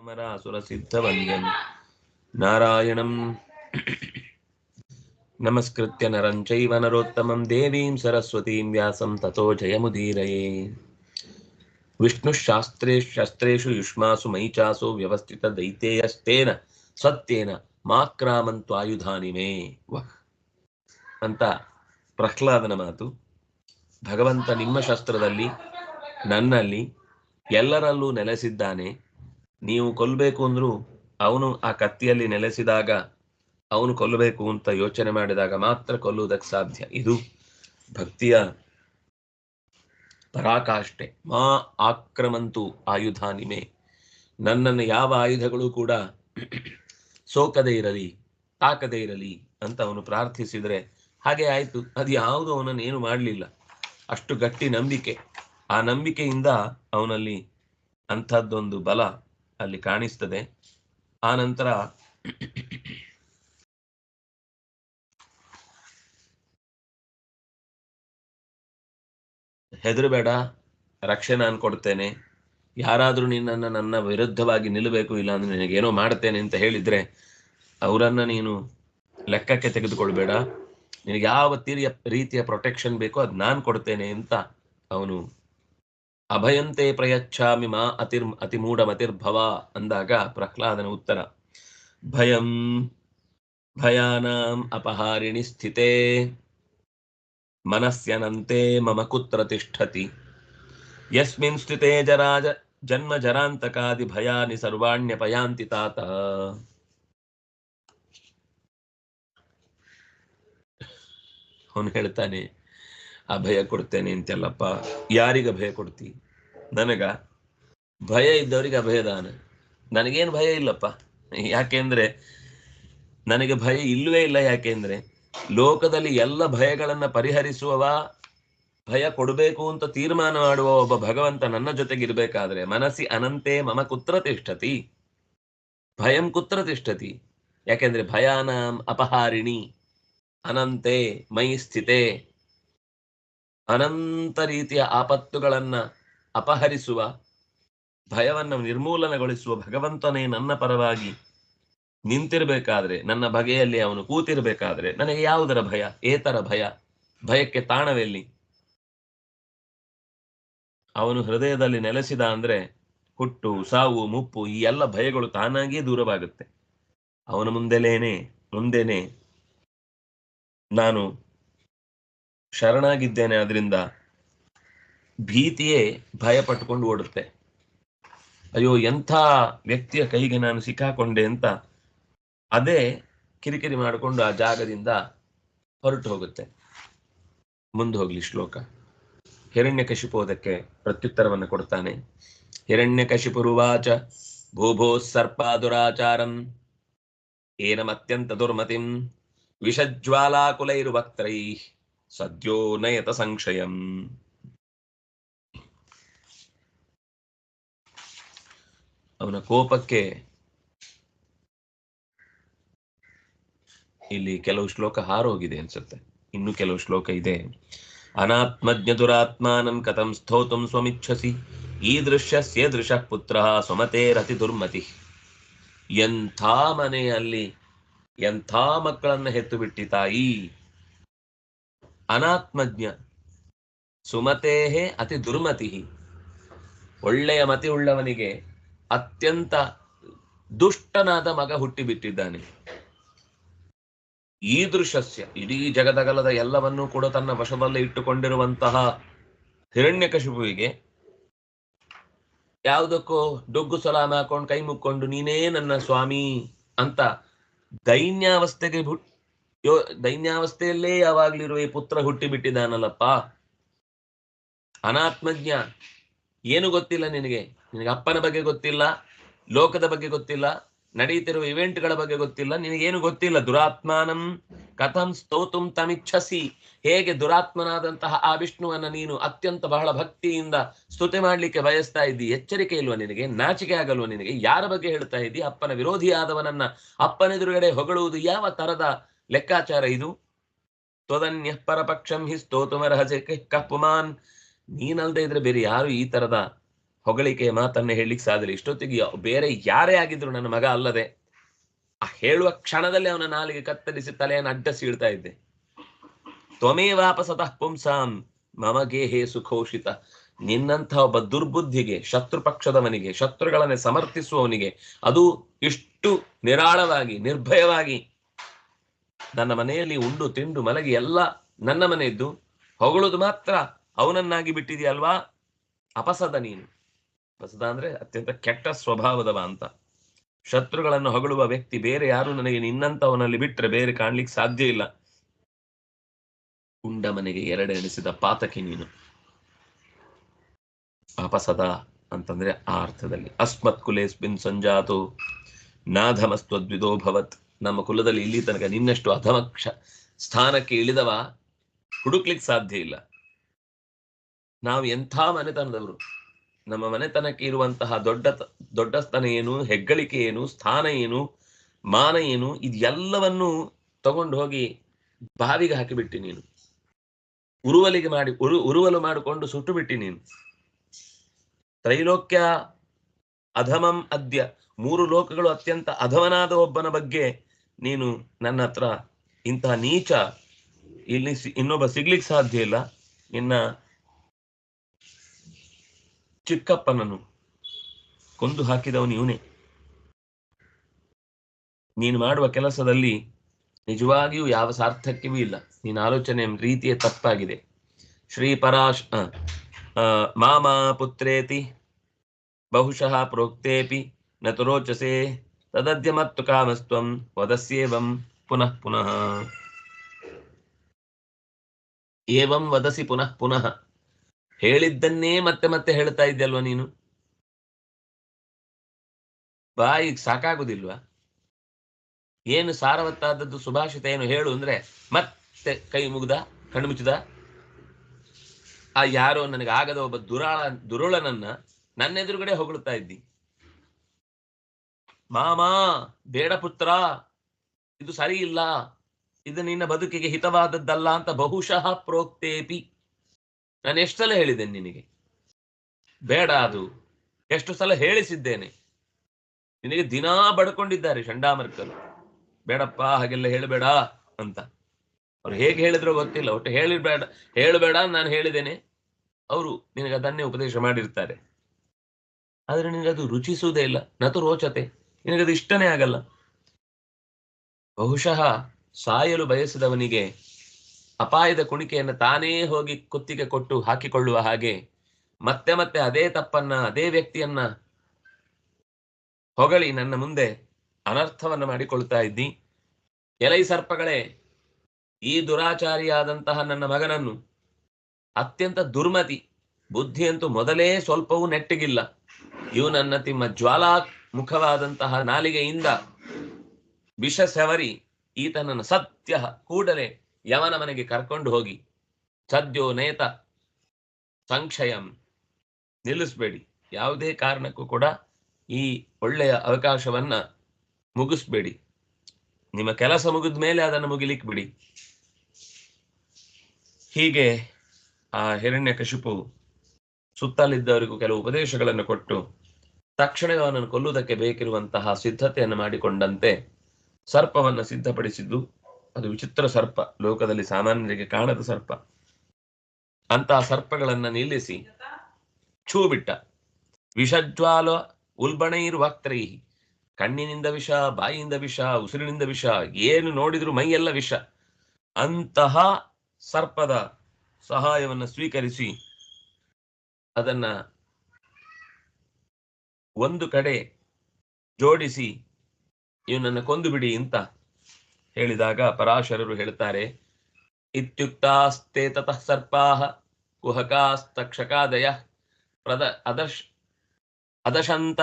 अमरासुरसिद्धवन्द्यं नारायणं नमस्कृत्य नरं चैव नरोत्तमं देवीं सरस्वतीं व्यासं ततो जयमुदीरये विष्णुशास्त्रेशस्त्रेषु युष्मासु मयि चासु व्यवस्थितदैतेयस्तेन ಸತ್ಯೇನ ಮಾಕ್ರಾಮಂತ್ವಾಯುಧಾನಿ ಮೇ ವಹ್ ಅಂತ ಪ್ರಹ್ಲಾದನ ಮಾತು ಭಗವಂತ ನಿಮ್ಮ ಶಸ್ತ್ರದಲ್ಲಿ ನನ್ನಲ್ಲಿ ಎಲ್ಲರಲ್ಲೂ ನೆಲೆಸಿದ್ದಾನೆ ನೀವು ಕೊಲ್ಲಬೇಕು ಅಂದ್ರೂ ಅವನು ಆ ಕತ್ತಿಯಲ್ಲಿ ನೆಲೆಸಿದಾಗ ಅವನು ಕೊಲ್ಲಬೇಕು ಅಂತ ಯೋಚನೆ ಮಾಡಿದಾಗ ಮಾತ್ರ ಕೊಲ್ಲುವುದಕ್ಕೆ ಸಾಧ್ಯ. ಇದು ಭಕ್ತಿಯ ಪರಾಕಾಷ್ಠೆ. ಮಾ ಆಕ್ರಮಂತು ಆಯುಧಾನಿಮೆ. ನನ್ನನ್ನು ಯಾವ ಆಯುಧಗಳು ಕೂಡ ಸೋಕದೇ ಇರಲಿ, ತಾಕದೇ ಇರಲಿ ಅಂತ ಅವನು ಪ್ರಾರ್ಥಿಸಿದರೆ ಹಾಗೆ ಆಯ್ತು. ಅದು ಯಾವುದು ಅವನನ್ನು ಏನು ಮಾಡಲಿಲ್ಲ. ಅಷ್ಟು ಗಟ್ಟಿ ನಂಬಿಕೆ. ಆ ನಂಬಿಕೆಯಿಂದ ಅವನಲ್ಲಿ ಅಂಥದ್ದೊಂದು ಬಲ ಅಲ್ಲಿ ಕಾಣಿಸ್ತದೆ. ಆ ನಂತರ ಹೆದರಬೇಡ ರಕ್ಷೆ ನಾನು ಕೊಡ್ತೇನೆ. ಯಾರಾದರೂ ನಿನ್ನನ್ನು ನನ್ನ ವಿರುದ್ಧವಾಗಿ ನಿಲ್ಲಬೇಕು ಇಲ್ಲ ಅಂದ್ರೆ ನಿನಗೇನೋ ಮಾಡ್ತೇನೆ ಅಂತ ಹೇಳಿದ್ರೆ ಅವರನ್ನ ನೀನು ಲೆಕ್ಕಕ್ಕೆ ತೆಗೆದುಕೊಳ್ಬೇಡ. ನಿನಗೆ ಯಾವ ತೀರಿಯ ರೀತಿಯ ಪ್ರೊಟೆಕ್ಷನ್ ಬೇಕೋ ಅದು ನಾನು ಕೊಡ್ತೇನೆ ಅಂತ ಅವನು ಅಭಯಂತೆ ಪ್ರಯಚ್ಛಾಮಿ ಮಾ ಅತಿರ್ ಅತಿಮೂಢಮತಿರ್ಭವ ಅಂದಾಗ ಪ್ರಹ್ಲಾದನ ಉತ್ತರ. ಭಯಂ, ಭಯಾನಾಂ ಅಪಹಾರಿಣಿ ಸ್ಥಿತೆ. ಮನಸ್ಯನಂತೆ ಮಮ ಕುತ್ರ ತಿಷ್ಠತಿ. ಯಸ್ಮಿನ್ ಸ್ಥಿತೆ ಜರಾಜ ಜನ್ಮ ಜರಾಂತಕಾದಿ ಭಯಾನಿ ಸರ್ವಾಣ್ಯಪಯಾಂತಿ ತಾತ. ಅವನು ಹೇಳ್ತಾನೆ ಆ ಭಯ ಕೊಡ್ತೇನೆ ಅಂತೆಲ್ಲಪ್ಪ. ಯಾರಿಗ ಭಯ ಕೊಡ್ತಿ? ನನಗ? ಭಯ ಇದ್ದವರಿಗೆ ಅಭಯದಾನ. ನನಗೇನು ಭಯ ಇಲ್ಲಪ್ಪ. ಯಾಕೆಂದ್ರೆ ನನಗೆ ಭಯ ಇಲ್ಲವೇ ಇಲ್ಲ ಯಾಕೆಂದ್ರೆ ಲೋಕದಲ್ಲಿ ಎಲ್ಲ ಭಯಗಳನ್ನ ಪರಿಹರಿಸುವವ ಭಯ ಕೊಡಬೇಕು ಅಂತ ತೀರ್ಮಾನ ಮಾಡುವ ಒಬ್ಬ ಭಗವಂತ ನನ್ನ ಜೊತೆಗಿರ್ಬೇಕಾದ್ರೆ ಮನಸ್ಸಿ ಅನಂತೆ ಮಮ ಕುತ್ರ ತಿಷ್ಠತಿ. ಭಯಂ ಕುತ್ರ ತಿಷ್ಟತಿ ಯಾಕೆಂದ್ರೆ ಭಯಾನಾಂ ಅಪಹಾರಿಣಿ. ಅನಂತೆ ಮೈ ಸ್ಥಿತೆ. ಅನಂತ ರೀತಿಯ ಆಪತ್ತುಗಳನ್ನ ಅಪಹರಿಸುವ, ಭಯವನ್ನು ನಿರ್ಮೂಲನಗೊಳಿಸುವ ಭಗವಂತನೇ ನನ್ನ ಪರವಾಗಿ ನಿಂತಿರಬೇಕಾದ್ರೆ, ನನ್ನ ಬಗೆಯಲ್ಲಿ ಅವನು ಕೂತಿರಬೇಕಾದ್ರೆ ನನಗೆ ಯಾವುದರ ಭಯ? ಏತರ ಭಯ? ಭಯಕ್ಕೆ ತಾಣವೆಲ್ಲಿ ಅವನು ಹೃದಯದಲ್ಲಿ ನೆಲೆಸಿದ ಅಂದ್ರೆ ಹುಟ್ಟು, ಸಾವು, ಮುಪ್ಪು ಈ ಎಲ್ಲ ಭಯಗಳು ತಾನಾಗಿಯೇ ದೂರವಾಗುತ್ತೆ. ಅವನ ಮುಂದೆಲೇನೆ, ಮುಂದೆನೆ ನಾನು ಶರಣಾಗಿದ್ದೇನೆ ಅದರಿಂದ ಭೀತಿಯೇ ಭಯ ಪಟ್ಟುಕೊಂಡು ಓಡುತ್ತೆ. ಅಯ್ಯೋ, ಎಂಥ ವ್ಯಕ್ತಿಯ ಕೈಗೆ ನಾನು ಸಿಕ್ಕಾಕೊಂಡೆ ಅಂತ ಅದೇ ಕಿರಿಕಿರಿ ಮಾಡಿಕೊಂಡು ಆ ಜಾಗದಿಂದ ಹೊರಟು ಹೋಗುತ್ತೆ. ಮುಂದೆ ಹೋಗ್ಲಿ ಶ್ಲೋಕ. ಹಿರಣ್ಯಕಶಿಪೋದಕ್ಕೆ ಪ್ರತ್ಯುತ್ತರವನ್ನು ಕೊಡ್ತಾನೆ. ಹಿರಣ್ಯಕಶಿಪುರುವಾಚ ಭೂಭೋ ಸರ್ಪ ದುರಾಚಾರಂ, ಏನಮತ್ಯಂತ ದುರ್ಮತಿಂ ವಿಷಜ್ವಾಲಾಕುಲೈರ್ವಕ್ತ್ರೈ ಸದ್ಯೋ ನಯತ ಸಂಶಯಂ ಅವನ ಕೋಪಕ್ಕೆ ಇಲ್ಲಿ ಕೆಲವು ಶ್ಲೋಕ ಹಾರೋಗಿದೆ ಅನ್ಸುತ್ತೆ. ಇನ್ನು ಕೆಲವು ಶ್ಲೋಕ ಇದೆ. ಅನಾತ್ಮಜ್ಞ ದುರಾತ್ಮಾನಂ ಕಥಂ ಸ್ಥೋತುಂ ಸ್ವಮಿಚ್ಛಸಿ. ಈ ದೃಶ್ಯ ದೃಶ ಪುತ್ರ ಸ್ವಮತೇರತಿ ದುರ್ಮತಿ. ಎಂಥ ಮನೆಯಲ್ಲಿ ಎಂಥ ಮಕ್ಕಳನ್ನ ಹೆತ್ತು ಬಿಟ್ಟಿ ತಾಯಿ ಅನಾತ್ಮಜ್ಞ. ಸುಮತೇಹೇ ಅತಿ ದುರ್ಮತಿ ಒಳ್ಳೆಯ ಮತಿ ಉಳ್ಳವನಿಗೆ ಅತ್ಯಂತ ದುಷ್ಟನಾದ ಮಗ ಹುಟ್ಟಿಬಿಟ್ಟಿದ್ದಾನೆ. ಈ ದೃಶ್ಯಸ್ಯ ಇಡೀ ಜಗದಗಲದ ಎಲ್ಲವನ್ನೂ ಕೂಡ ತನ್ನ ವಶದಲ್ಲಿ ಇಟ್ಟುಕೊಂಡಿರುವಂತಹ ಹಿರಣ್ಯಕಶಿಪುವಿಗೆ ಯಾವುದಕ್ಕೂ ಡೊಗ್ಗು ಸಲಾಮ ಹಾಕೊಂಡು ಕೈ ಮುಕ್ಕೊಂಡು ನೀನೇ ನನ್ನ ಸ್ವಾಮಿ ಅಂತ ದೈನ್ಯಾವಸ್ಥೆಗೆ ಯೋ, ದೈನ್ಯಾವಸ್ಥೆಯಲ್ಲೇ ಯಾವಾಗ್ಲಿರುವ ಈ ಪುತ್ರ ಹುಟ್ಟಿ ಬಿಟ್ಟಿದ್ದಾನಲ್ಲಪ್ಪ ಅನಾತ್ಮಜ್ಞ. ಏನು ಗೊತ್ತಿಲ್ಲ ನಿನಗೆ? ನಿನಗೆ ಅಪ್ಪನ ಬಗ್ಗೆ ಗೊತ್ತಿಲ್ಲ, ಲೋಕದ ಬಗ್ಗೆ ಗೊತ್ತಿಲ್ಲ, ನಡೆಯುತ್ತಿರುವ ಇವೆಂಟ್ಗಳ ಬಗ್ಗೆ ಗೊತ್ತಿಲ್ಲ, ನಿನಗೇನು ಗೊತ್ತಿಲ್ಲ? ದುರಾತ್ಮಾನಂ ಕಥಂ ಸ್ತೋತುಂ ತಮಿಚ್ಛಸಿ. ಹೇಗೆ ದುರಾತ್ಮನಾದಂತಹ ಆ ವಿಷ್ಣುವನ್ನ ನೀನು ಅತ್ಯಂತ ಬಹಳ ಭಕ್ತಿಯಿಂದ ಸ್ತುತಿ ಮಾಡ್ಲಿಕ್ಕೆ ಬಯಸ್ತಾ ಇದ್ದಿ? ಎಚ್ಚರಿಕೆ ಇಲ್ವಾ ನಿನಗೆ? ನಾಚಿಕೆ ಆಗಲ್ವಾ ನಿನಗೆ? ಯಾರ ಬಗ್ಗೆ ಹೇಳ್ತಾ ಇದ್ದಿ? ಅಪ್ಪನ ವಿರೋಧಿಯಾದವನನ್ನ ಅಪ್ಪನೆದುರುಗಡೆ ಹೊಗಳುವುದು ಯಾವ ತರದ ಲೆಕ್ಕಾಚಾರ ಇದು. ತ್ವದನ್ಯ ಪರಪಕ್ಷಂ ಹಿ ಸ್ತೋತುಮರ್ಹಸೆ ಕಃ ಪುಮಾನ್ ನೀನಲ್ದೇ ಇದ್ರೆ ಬೇರೆ ಯಾರು ಈ ತರದ ಹೊಗಳಿಕೆಯ ಮಾತನ್ನ ಹೇಳಲಿಕ್ಕೆ ಸಾಧ್ಯ ಇಷ್ಟೊತ್ತಿಗೆ ಬೇರೆ ಯಾರೇ ಆಗಿದ್ರು ನನ್ನ ಮಗ ಅಲ್ಲದೆ ಆ ಹೇಳುವ ಕ್ಷಣದಲ್ಲಿ ಅವನ ನಾಲಿಗೆ ಕತ್ತರಿಸಿ ತಲೆಯನ್ನು ಅಡ್ಡ ಸೀಳ್ತಾ ಇದ್ದೆ. ತ್ವಮೇವಾಪಸತಃ ಪುಂಸಾಂ. ಮಮಗೆ ಹೇ ಸುಖೋಷಿತ ನಿನ್ನಂಥ ಒಬ್ಬ ದುರ್ಬುದ್ಧಿಗೆ ಶತ್ರು ಪಕ್ಷದವನಿಗೆ ಶತ್ರುಗಳನ್ನೇ ಸಮರ್ಥಿಸುವವನಿಗೆ ಅದು ಇಷ್ಟು ನಿರಾಳವಾಗಿ, ನಿರ್ಭಯವಾಗಿ ನನ್ನ ಮನೆಯಲ್ಲಿ ಉಂಡು ತಿಂಡು ಮಲಗಿ ಎಲ್ಲ ನನ್ನ ಮನೆಯದ್ದು. ಹೊಗಳುದು ಮಾತ್ರ ಅವನನ್ನಾಗಿ ಬಿಟ್ಟಿದೆಯಲ್ವಾ? ಅಪಸದ ನೀನು. ಅಪಸದ ಅಂದ್ರೆ ಅತ್ಯಂತ ಕೆಟ್ಟ ಸ್ವಭಾವದವ ಅಂತ. ಶತ್ರುಗಳನ್ನು ಹೊಗಳುವ ವ್ಯಕ್ತಿ ಬೇರೆ ಯಾರು ನನಗೆ ನಿನ್ನಂತವನಲ್ಲಿ ಬಿಟ್ರೆ ಬೇರೆ ಕಾಣ್ಲಿಕ್ಕೆ ಸಾಧ್ಯ ಇಲ್ಲ. ಉಂಡ ಮನೆಗೆ ಎರಡೆಣಿಸಿದ ಪಾತಕಿ ನೀನು. ಅಪಸದ ಅಂತಂದ್ರೆ ಆ ಅರ್ಥದಲ್ಲಿ. ಅಸ್ಮತ್ ಕುಲೇಸ್ಮಿನ್ ಸಂಜಾತು. ನಾಧಮಸ್ತ್ವದ್ವಿದೋ ಭವತ್. ನಮ್ಮ ಕುಲದಲ್ಲಿ ಇಲ್ಲಿ ತನಕ ನಿನ್ನಷ್ಟು ಅಧಮಕ್ಷ ಸ್ಥಾನಕ್ಕೆ ಇಳಿದವ ಹುಡುಕ್ಲಿಕ್ಕೆ ಸಾಧ್ಯ ಇಲ್ಲ. ನಾವು ಎಂಥ ಮನೆತನದವರು? ನಮ್ಮ ಮನೆತನಕ್ಕೆ ಇರುವಂತಹ ದೊಡ್ಡ ದೊಡ್ಡಸ್ತನ ಏನು, ಹೆಗ್ಗಳಿಕೆ ಏನು, ಸ್ಥಾನ ಏನು, ಮಾನ ಏನು, ಇದೆಲ್ಲವನ್ನು ತಗೊಂಡು ಹೋಗಿ ಬಾವಿಗೆ ಹಾಕಿಬಿಟ್ಟಿ ನೀನು. ಉರುವಲಿಗೆ ಮಾಡಿ, ಉರು, ಉರುವಲು ಮಾಡಿಕೊಂಡು ಸುಟ್ಟು ಬಿಟ್ಟಿ ನೀನು. ತ್ರೈಲೋಕ್ಯ ಅಧಮಂ ಅದ್ಯ. ಮೂರು ಲೋಕಗಳು ಅತ್ಯಂತ ಅಧಮನಾದ ಒಬ್ಬನ ಬಗ್ಗೆ ನೀನು ನನ್ನ ಹತ್ರ ಇಂತಹ ನೀಚ ಇಲ್ಲಿ ಇನ್ನೊಬ್ಬ ಸಿಗ್ಲಿಕ್ಕೆ ಸಾಧ್ಯ ಇಲ್ಲ. ನಿನ್ನ ಚಿಕ್ಕಪ್ಪನನ್ನು ಕೊಂದು ಹಾಕಿದವನು ಇವನೇ. ನೀನು ಮಾಡುವ ಕೆಲಸದಲ್ಲಿ ನಿಜವಾಗಿಯೂ ಯಾವ ಸಾರ್ಥಕ್ಯವೂ ಇಲ್ಲ. ನಿನ್ನ ಆಲೋಚನೆ ರೀತಿಯೇ ತಪ್ಪಾಗಿದೆ. ಶ್ರೀ ಪರಾಶ್ ಮಾಮ ಪುತ್ರೇತಿ ಬಹುಶಃ ಪ್ರೋಕ್ತೇಪಿ ನ ತು ರೋಚಸೆ ತದದ್ಯ ಮತ್ತು ಕಾಮಸ್ತ್ವಂ ವದಸ್ಯೇವಂ ಪುನಃ ಪುನಃ ಏವಂ ವದಸಿ ಪುನಃ ಪುನಃ ಹೇಳಿದ್ದನ್ನೇ ಮತ್ತೆ ಮತ್ತೆ ಹೇಳ್ತಾ ಇದ್ದಲ್ವ ನೀನು? ಬಾಯಿಗೆ ಸಾಕಾಗುದಿಲ್ವಾ? ಏನು ಸಾರವತ್ತಾದದ್ದು ಸುಭಾಷಿತ ಏನು ಹೇಳು ಅಂದ್ರೆ ಮತ್ತೆ ಕೈ ಮುಗ್ದ, ಕಣ್ಣು ಮುಚ್ಚಿದ? ಆ ಯಾರೋ ನನಗೆ ಆಗದ ಒಬ್ಬ ದುರಾಳ, ದುರುಳನನ್ನ ನನ್ನ ಎದುರುಗಡೆ ಹೊಗಳುತ್ತಾ ಇದ್ದಿ ಮಾಮಾ, ಬೇಡ ಪುತ್ರ, ಇದು ಸರಿ ಇಲ್ಲ ಇದು ನಿನ್ನ ಬದುಕಿಗೆ ಹಿತವಾದದ್ದಲ್ಲ ಅಂತ ಬಹುಶಃ ಪ್ರೋಕ್ತೇಪಿ. ನಾನು ಎಷ್ಟು ಸಲ ಹೇಳಿದ್ದೇನೆ ನಿನಗೆ? ಬೇಡ ಅದು. ಎಷ್ಟು ಸಲ ಹೇಳಿಸಿದ್ದೇನೆ? ನಿನಗೆ ದಿನಾ ಬಡ್ಕೊಂಡಿದ್ದಾರೆ ಚಂಡಾಮರ್ಕಲು ಬೇಡಪ್ಪ, ಹಾಗೆಲ್ಲ ಹೇಳಬೇಡ ಅಂತ. ಅವ್ರು ಹೇಗೆ ಹೇಳಿದ್ರು ಗೊತ್ತಿಲ್ಲ. ಒಟ್ಟು ಹೇಳಿಬೇಡ ಹೇಳಬೇಡ ನಾನು ಹೇಳಿದ್ದೇನೆ. ಅವರು ನಿನಗೆ ಅದನ್ನೇ ಉಪದೇಶ ಮಾಡಿರ್ತಾರೆ. ಆದ್ರೆ ನಿನಗೆ ಅದು ರುಚಿಸುವುದೇ ಇಲ್ಲ. ನತು ರೋಚತೆ ನಿನಗದು ಇಷ್ಟನೇ ಆಗಲ್ಲ. ಬಹುಶಃ ಸಾಯಲು ಬಯಸಿದವನಿಗೆ ಅಪಾಯದ ಕುಣಿಕೆಯನ್ನು ತಾನೇ ಹೋಗಿ ಕುತ್ತಿಗೆ ಕೊಟ್ಟು ಹಾಕಿಕೊಳ್ಳುವ ಹಾಗೆ ಮತ್ತೆ ಮತ್ತೆ ಅದೇ ತಪ್ಪನ್ನ, ಅದೇ ವ್ಯಕ್ತಿಯನ್ನ ಹೊಗಳಿ ನನ್ನ ಮುಂದೆ ಅನರ್ಥವನ್ನ ಮಾಡಿಕೊಳ್ತಾ ಇದ್ದಿ ಎಲೈ ಸರ್ಪಗಳೇ, ಈ ದುರಾಚಾರಿಯಾದಂತಹ ನನ್ನ ಮಗನನ್ನು ಅತ್ಯಂತ ದುರ್ಮತಿ, ಬುದ್ಧಿಯಂತೂ ಮೊದಲೇ ಸ್ವಲ್ಪವೂ ನೆಟ್ಟಿಗಿಲ್ಲ. ಇವು ನನ್ನ ತಿಮ್ಮ ಜ್ವಾಲಾ ಮುಖವಾದಂತಹ ನಾಲಿಗೆಯಿಂದ ವಿಷ ಸೆವರಿ ಈತನನ್ನು ಸತ್ಯ ಕೂಡಲೇ ಯವನ ಮನೆಗೆ ಕರ್ಕೊಂಡು ಹೋಗಿ, ಸದ್ಯೋ ನೇತ ಸಂಕ್ಷಯಂ ನಿಲ್ಲಿಸ್ಬೇಡಿ. ಯಾವುದೇ ಕಾರಣಕ್ಕೂ ಕೂಡ ಈ ಒಳ್ಳೆಯ ಅವಕಾಶವನ್ನ ಮುಗಿಸ್ಬೇಡಿ. ನಿಮ್ಮ ಕೆಲಸ ಮುಗಿದ ಮೇಲೆ ಅದನ್ನು ಮುಗಿಲಿಕ್ಕೆ ಬಿಡಿ. ಹೀಗೆ ಆ ಹಿರಣ್ಯ ಕಶಿಪು ಸುತ್ತಲಿದ್ದವರಿಗೂ ಕೆಲವು ಉಪದೇಶಗಳನ್ನು ಕೊಟ್ಟು ತಕ್ಷಣವೇ ಅವನನ್ನು ಕೊಲ್ಲುವುದಕ್ಕೆ ಬೇಕಿರುವಂತಹ ಸಿದ್ಧತೆಯನ್ನು ಮಾಡಿಕೊಂಡಂತೆ ಸರ್ಪವನ್ನು ಸಿದ್ಧಪಡಿಸಿದ್ದು. ಅದು ವಿಚಿತ್ರ ಸರ್ಪ. ಲೋಕದಲ್ಲಿ ಸಾಮಾನ್ಯರಿಗೆ ಕಾಣದ ಸರ್ಪ. ಅಂತಹ ಸರ್ಪಗಳನ್ನು ನಿಲ್ಲಿಸಿ ಛೂ ಬಿಟ್ಟ ವಿಷಜ್ವಾಲ ಉಲ್ಬಣೈರ್ ವಕ್ತ್ರೈ ಕಣ್ಣಿನಿಂದ ವಿಷ, ಬಾಯಿಯಿಂದ ವಿಷ, ಉಸಿರಿನಿಂದ ವಿಷ, ಏನು ನೋಡಿದ್ರು ಮೈಯೆಲ್ಲ ವಿಷ. ಅಂತಹ ಸರ್ಪದ ಸಹಾಯವನ್ನು ಸ್ವೀಕರಿಸಿ ಅದನ್ನ ಒಂದು ಕಡೆ ಜೋಡಿಸಿ, ಇವನನ್ನು ಕೊಂದು ಬಿಡಿ ಅಂತ ಹೇಳಿದಾಗ ಪರಾಶರರು ಹೇಳ್ತಾರೆ ಇತ್ಯುಕ್ತಾಸ್ತೆ ತತಃ ಸರ್ಪಾಹ ಕುಹಕಾಸ್ತಕ್ಷಕಾದಯ ಪ್ರದ ಅದರ್ಶ್ ಅದಶಂತ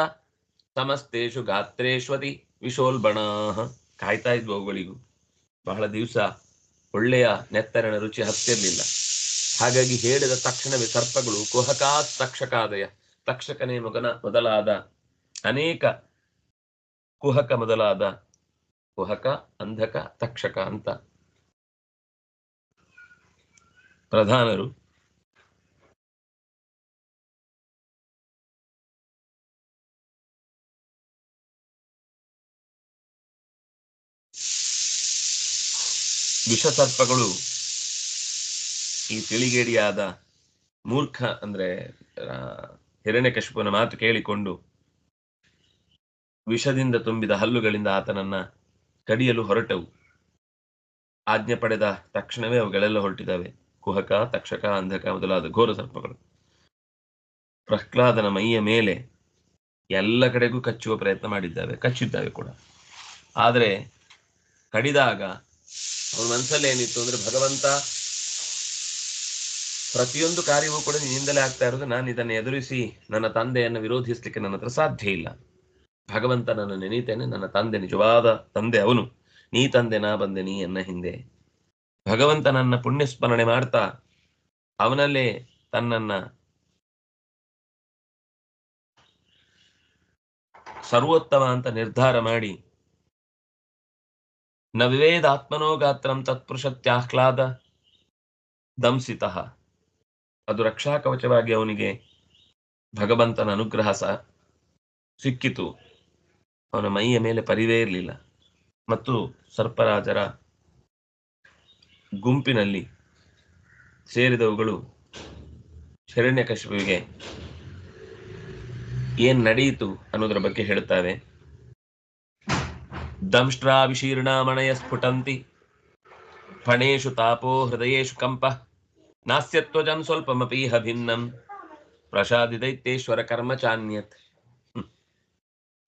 ಸಮಸ್ತೇಶು ಗಾತ್ರೇಶ್ವತಿ ವಿಶೋಲ್ಬಣ ಕಾಯ್ತಾ ಇದ್ವು ಅವುಗಳಿಗೂ. ಬಹಳ ದಿವಸ ಒಳ್ಳೆಯ ನೆತ್ತರನ ರುಚಿ ಹತ್ತಿರಲಿಲ್ಲ. ಹಾಗಾಗಿ ಹೇಳಿದ ತಕ್ಷಣವೇ ಸರ್ಪಗಳು ಕುಹಕಾ ತಕ್ಷಕಾದಯ ತಕ್ಷಕನೇ ಮಗನ ಮೊದಲಾದ ಅನೇಕ ಕುಹಕ ಮೊದಲಾದ ಕುಹಕ, ಅಂಧಕ, ತಕ್ಷಕ ಅಂತ ಪ್ರಧಾನರು ವಿಷಸರ್ಪಗಳು ಈ ತಿಳಿಗೇಡಿಯಾದ ಮೂರ್ಖ ಅಂದ್ರೆ ಹಿರಣ್ಯಕಶಿಪುನ ಮಾತು ಕೇಳಿಕೊಂಡು ವಿಷದಿಂದ ತುಂಬಿದ ಹಲ್ಲುಗಳಿಂದ ಆತನನ್ನ ಕಡಿಯಲು ಹೊರಟವು. ಆಜ್ಞೆ ಪಡೆದ ತಕ್ಷಣವೇ ಅವುಗಳೆಲ್ಲ ಹೊರಟಿದ್ದಾವೆ. ಕುಹಕ, ತಕ್ಷಕ, ಅಂಧಕ ಮೊದಲಾದ ಘೋರ ಸರ್ಪಗಳು. ಪ್ರಹ್ಲಾದನ ಮೈಯ ಮೇಲೆ ಎಲ್ಲ ಕಡೆಗೂ ಕಚ್ಚುವ ಪ್ರಯತ್ನ ಮಾಡಿದ್ದಾವೆ, ಕಚ್ಚಿದ್ದಾವೆ ಕೂಡ. ಆದರೆ ಕಡಿದಾಗ ಅವನ ಮನಸ್ಸಲ್ಲಿ ಏನಿತ್ತು ಅಂದ್ರೆ ಭಗವಂತ ಪ್ರತಿಯೊಂದು ಕಾರ್ಯವೂ ಕೂಡ ನಿನ್ನಿಂದಲೇ ಆಗ್ತಾ ಇರೋದು ನಾನು ಇದನ್ನು ಎದುರಿಸಿ ನನ್ನ ತಂದೆಯನ್ನು ವಿರೋಧಿಸಲಿಕ್ಕೆ ನನ್ನ ಹತ್ರ ಸಾಧ್ಯ ಇಲ್ಲ. ಭಗವಂತ ನನ್ನ ನೆನೀತೇನೆ, ನನ್ನ ತಂದೆ ನಿಜವಾದ ತಂದೆ ಅವನು. ನೀ ತಂದೆ, ನಾ ಬಂದೆ, ನೀ ಎನ್ನ ಹಿಂದೆ. ಭಗವಂತ ನನ್ನ ಪುಣ್ಯ ಸ್ಮರಣೆ ಮಾಡ್ತಾ ಅವನಲ್ಲೇ ತನ್ನನ್ನ ಸರ್ವೋತ್ತಮ ಅಂತ ನಿರ್ಧಾರ ಮಾಡಿ ನ ವಿವೇದಾತ್ಮನೋ ಗಾತ್ರಂ ತತ್ಪುರುಷತ್ಯಾಹ್ಲಾದ ದಂಸಿತಃ. ಅದು ರಕ್ಷಾ ಕವಚವಾಗಿ ಅವನಿಗೆ ಭಗವಂತನ ಅನುಗ್ರಹ ಸಹ ಸಿಕ್ಕಿತು. ಅವನ ಮೈಯ ಮೇಲೆ ಪರಿವೇ ಇರಲಿಲ್ಲ. ಮತ್ತು ಸರ್ಪರಾಜರ ಗುಂಪಿನಲ್ಲಿ ಸೇರಿದವುಗಳು ಶರಣ್ಯಕಶಿಪುವಿಗೆ ಏನ್ ನಡೆಯಿತು ಅನ್ನೋದ್ರ ಬಗ್ಗೆ ಹೇಳುತ್ತವೆ ದಂಷ್ಟ್ರಾ ವಿಶೀರ್ಣಾಮಣಯ ಸ್ಫುಟಂತಿ ಫಣೇಶು ತಾಪೋ ಹೃದಯೇಶು ಕಂಪ ನಾಸ್ಯತ್ವಜಂ ಸ್ವಲ್ಪಮಪೀಹ ಭಿನ್ನಂ ಪ್ರಸಾದಿ ದೈತ್ಯೇಶ್ವರ ಕರ್ಮ ಚಾನ್ಯತ್.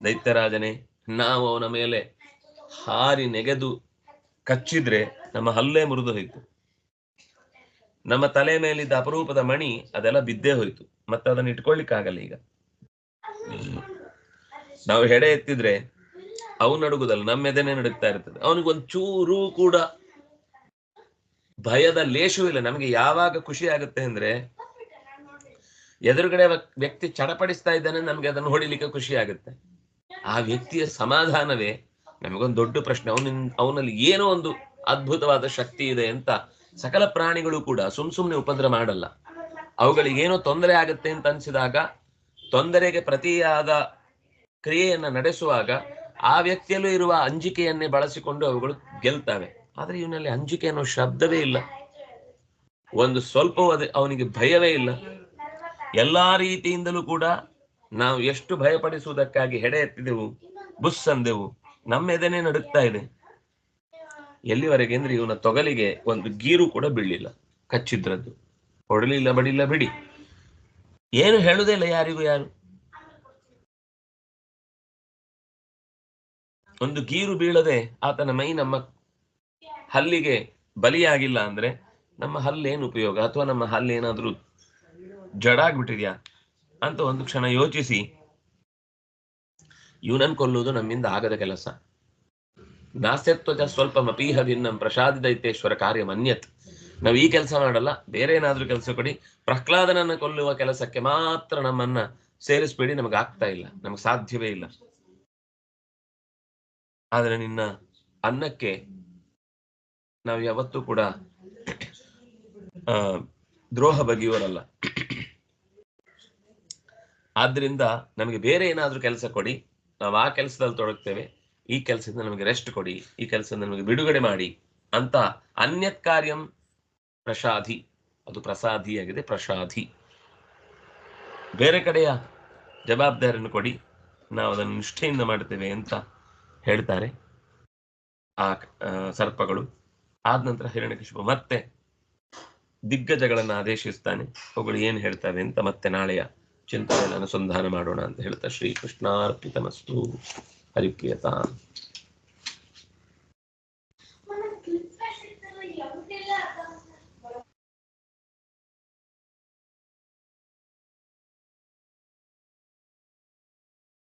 ದೈತ್ಯರಾಜನೇ, ನಾವು ಅವನ ಮೇಲೆ ಹಾರಿ ನೆಗೆದು ಕಚ್ಚಿದ್ರೆ ನಮ್ಮ ಹಲ್ಲೇ ಮುರಿದು ಹೋಯ್ತು. ನಮ್ಮ ತಲೆ ಮೇಲಿದ್ದ ಅಪರೂಪದ ಮಣಿ, ಅದೆಲ್ಲ ಬಿದ್ದೇ ಹೋಯ್ತು. ಮತ್ತೆ ಅದನ್ನ ಇಟ್ಕೊಳ್ಳಿಕ್ಕಾಗಲ್ಲ ಈಗ. ನಾವು ಹೆಡೆ ಎತ್ತಿದ್ರೆ ಅವನು ನಡುಗುದಲ್ಲ ನಮ್ಮ ಎದೆನೆ ನಡುಗ್ತಾ ಇರ್ತದೆ. ಅವನಿಗೊಂದು ಚೂರು ಕೂಡ ಭಯದ ಲೇಷವೂ ಇಲ್ಲ. ನಮಗೆ ಯಾವಾಗ ಖುಷಿ ಆಗುತ್ತೆ ಅಂದ್ರೆ ಎದುರುಗಡೆ ವ್ಯಕ್- ವ್ಯಕ್ತಿ ಚಡಪಡಿಸ್ತಾ ಇದ್ದಾನೆ, ನಮ್ಗೆ ಅದನ್ನು ಹೊಡಿಲಿಕ್ಕೆ ಖುಷಿ ಆಗುತ್ತೆ. ಆ ವ್ಯಕ್ತಿಯ ಸಮಾಧಾನವೇ ನಮಗೊಂದು ದೊಡ್ಡ ಪ್ರಶ್ನೆ. ಅವನ ಅವನಲ್ಲಿ ಏನೋ ಒಂದು ಅದ್ಭುತವಾದ ಶಕ್ತಿ ಇದೆ ಅಂತ ಸಕಲ ಪ್ರಾಣಿಗಳು ಕೂಡ ಸುಮ್ ಸುಮ್ನೆ ಉಪದ್ರ ಮಾಡಲ್ಲ. ಅವುಗಳಿಗೆ ಏನೋ ತೊಂದರೆ ಆಗುತ್ತೆ ಅಂತ ಅನ್ಸಿದಾಗ, ತೊಂದರೆಗೆ ಪ್ರತಿಯಾದ ಕ್ರಿಯೆಯನ್ನ ನಡೆಸುವಾಗ ಆ ವ್ಯಕ್ತಿಯಲ್ಲೂ ಇರುವ ಅಂಜಿಕೆಯನ್ನೇ ಬಳಸಿಕೊಂಡು ಅವುಗಳು ಗೆಲ್ತವೆ. ಆದ್ರೆ ಇವನಲ್ಲಿ ಅಂಜಿಕೆ ಅನ್ನೋ ಶಬ್ದವೇ ಇಲ್ಲ. ಒಂದು ಸ್ವಲ್ಪವಾದ ಅವನಿಗೆ ಭಯವೇ ಇಲ್ಲ. ಎಲ್ಲಾ ರೀತಿಯಿಂದಲೂ ಕೂಡ ನಾವು ಎಷ್ಟು ಭಯಪಡಿಸುವುದಕ್ಕಾಗಿ ಹೆಡೆ ಎತ್ತಿದೆವು, ಬುಸ್ ಅಂದೆವು ನಮ್ಮ ಎದೆನೆ ನಡುಗ್ತಾ ಇದೆ. ಎಲ್ಲಿವರೆಗೆ ಅಂದ್ರೆ ಇವನ ತೊಗಲಿಗೆ ಒಂದು ಗೀರು ಕೂಡ ಬೀಳಿಲ್ಲ ಕಚ್ಚಿದ್ರದ್ದು. ಹೊಡಲಿಲ್ಲ ಬಡಿಲ್ಲ, ಬಿಡಿ. ಏನು ಹೇಳುದೇ ಇಲ್ಲ ಯಾರಿಗೂ ಯಾರು. ಒಂದು ಗೀರು ಬೀಳದೆ ಆತನ ಮೈ ನಮ್ಮ ಹಲ್ಲಿಗೆ ಬಲಿಯಾಗಿಲ್ಲ ಅಂದ್ರೆ ನಮ್ಮ ಹಲ್ಲೇನು ಉಪಯೋಗ? ಅಥವಾ ನಮ್ಮ ಹಲ್ಲೇನಾದ್ರೂ ಜಡಾಗ್ಬಿಟ್ಟಿದ್ಯಾ? ಅಂತ ಒಂದು ಕ್ಷಣ ಯೋಚಿಸಿ. ಇವನನ್ ಕೊಲ್ಲುವುದು ನಮ್ಮಿಂದ ಆಗದ ಕೆಲಸ. ದಾಸ್ಯತ್ವಜ ಸ್ವಲ್ಪ ಮಪೀಹ ಭಿನ್ನ ಪ್ರಸಾದಿ ದೈತ್ಯೇಶ್ವರ ಕಾರ್ಯ ಮನ್ಯತ್ ನಾವು ಈ ಕೆಲಸ ಮಾಡಲ್ಲ, ಬೇರೆ ಏನಾದ್ರೂ ಕೆಲಸ ಕೊಡಿ. ಪ್ರಹ್ಲಾದನನ್ನ ಕೊಲ್ಲುವ ಕೆಲಸಕ್ಕೆ ಮಾತ್ರ ನಮ್ಮನ್ನ ಸೇರಿಸ್ಬೇಡಿ, ನಮಗೆ ಆಗ್ತಾ ಇಲ್ಲ, ನಮಗೆ ಸಾಧ್ಯವೇ ಇಲ್ಲ. ಆದ್ರೆ ನಿನ್ನ ಅನ್ನಕ್ಕೆ ನಾವು ಯಾವತ್ತೂ ಕೂಡ ಆ ದ್ರೋಹ ಬಗೆಯುವರಲ್ಲ. ಆದ್ರಿಂದ ನಮಗೆ ಬೇರೆ ಏನಾದ್ರೂ ಕೆಲಸ ಕೊಡಿ ನಾವು ಆ ಕೆಲಸದಲ್ಲಿ ತೊಡಗ್ತೇವೆ ಈ ಕೆಲಸದಿಂದ ನಮಗೆ ರೆಸ್ಟ್ ಕೊಡಿ ಈ ಕೆಲಸದಿಂದ ನಮಗೆ ಬಿಡುಗಡೆ ಮಾಡಿ ಅಂತ ಅನ್ಯತ್ ಕಾರ್ಯಂ ಪ್ರಸಾದಿ ಅದು ಪ್ರಸಾದಿಯಾಗಿದೆ ಪ್ರಸಾದಿ ಬೇರೆ ಕಡೆಯ ಜವಾಬ್ದಾರಿಯನ್ನು ಕೊಡಿ ನಾವು ಅದನ್ನು ನಿಷ್ಠೆಯಿಂದ ಮಾಡ್ತೇವೆ ಅಂತ ಹೇಳ್ತಾರೆ ಆ, ಸರ್ಪಗಳು. ಆದ ನಂತರ ಹಿರಣ್ಯಕಶಿಪು ಮತ್ತೆ ದಿಗ್ಗಜಗಳನ್ನ ಆದೇಶಿಸ್ತಾನೆ. ಅವುಗಳು ಏನ್ ಹೇಳ್ತವೆ ಅಂತ ಮತ್ತೆ ನಾಳೆಯ ಚಿಂತನೆಯನ್ನು ಅನುಸಂಧಾನ ಮಾಡೋಣ ಅಂತ ಹೇಳ್ತಾ ಶ್ರೀ ಕೃಷ್ಣಾರ್ಪಿತಮಸ್ತು ಹರಿಪ್ರಿಯತಾ.